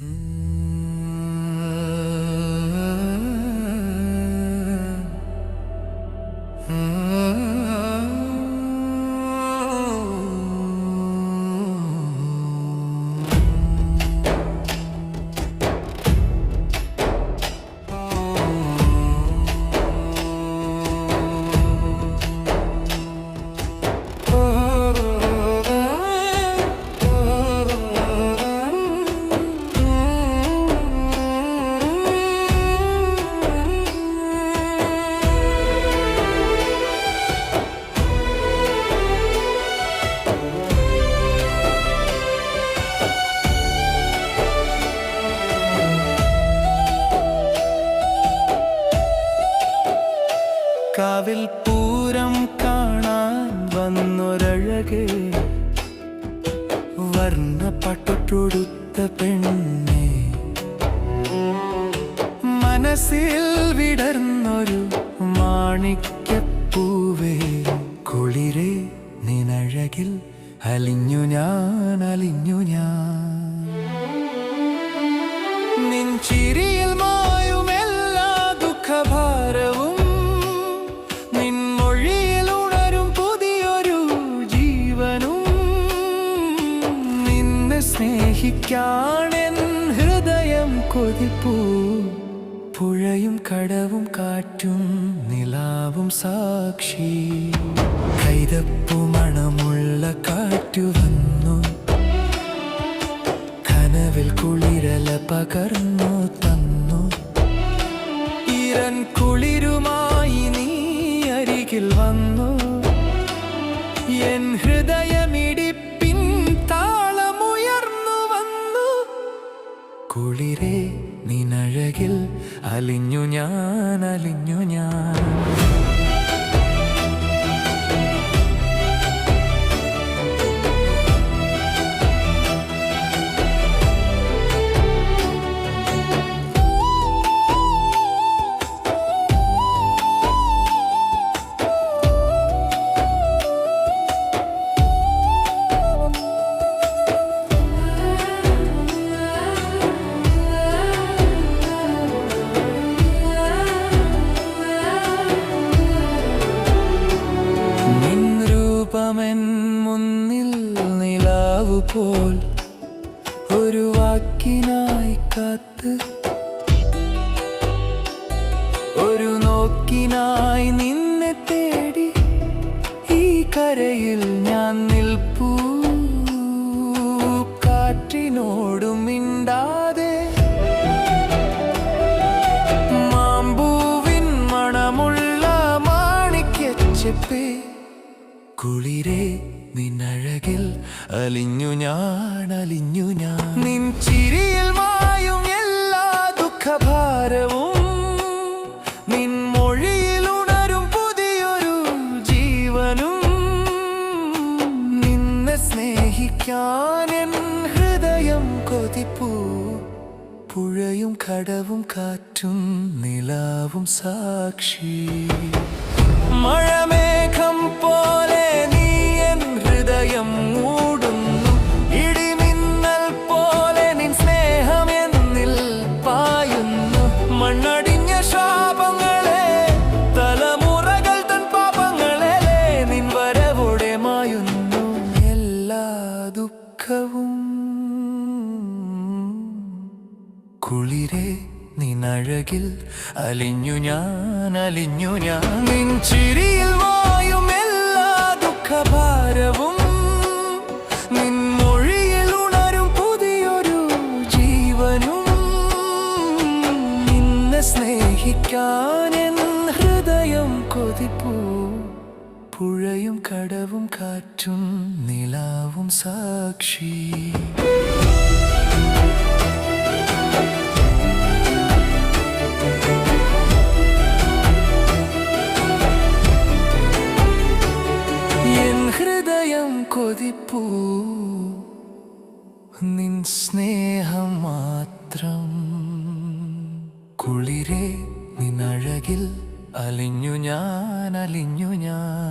Mm. കാവിൽ പൂരം കാണാൻ വന്നൊരഴകേ. വർണ വർണപ്പട്ടൊടുത്ത പെണ്ണെ. മനസ്സിൽ വിടർന്നൊരു മാണിക്യപ്പൂവേ. കുളിരേ നിനഴകിൽ അലിഞ്ഞു ഞാൻ അലിഞ്ഞു നിന്നെ സ്നേഹിക്കാൻ ഹൃദയം കൊതിപ്പൂ. പുഴയും കടവും കാറ്റും നിലാവും സാക്ഷി. കൈതപ്പു മണമുള്ള കാറ്റു വന്നു. കനവിൽ കുളിരല പകർന്നു തന്നു. ഇരൻ കുളിരുമായി നീ അരികിൽ വന്നു. എൻ ഹൃദയമിടിപ്പിൻ കുളിരേ നിനഴകിൽ അലിഞ്ഞു ഞാൻ അലിഞ്ഞു ഞാൻ. രൂപമെൻ മുന്നിൽ നിലാവു പോൽ ഒരു വാക്കിനായി കാത്ത്. ഒരു നോക്കിനായി നിന്നെ തേടി ഈ കരയിൽ ഞാൻ നിൽപ്പൂ. കാറ്റിനോടും മിണ്ടാതെ മാമ്പൂവിൻ മണമുള്ള മാണിക്യച്ചെപ്പേ. കുളിരേ നിന്നഴകിൽ അലിഞ്ഞു ഞാൻ അലിഞ്ഞു ഞാൻ. നിൻ ചിരിയിൽ മായും എല്ലാ ദുഃഖഭാരവും. പുതിയൊരു ജീവനും. നിന്നെ സ്നേഹിക്കാൻ എൻ ഹൃദയം കൊതിപ്പൂ. പുഴയും കടവും കാറ്റും നിലാവും സാക്ഷി. മഴമേഘം ദുഃഖവും കുളിരേ നിനഴകിൽ അലിഞ്ഞു ഞാൻ അലിഞ്ഞു ഞാൻ. നിൻ ചിരിയിൽ വായുമെല്ലാ ദുഃഖഭാരവും പുഴയും കടവും കാറ്റും നിലാവും സാക്ഷി. എൻ ഹൃദയം കൊതിപ്പൂ. നിൻ സ്നേഹം മാത്രം. കുളിരേ നിനഴകിൽ അലിഞ്ഞു ഞാൻ അലിഞ്ഞു ഞാൻ.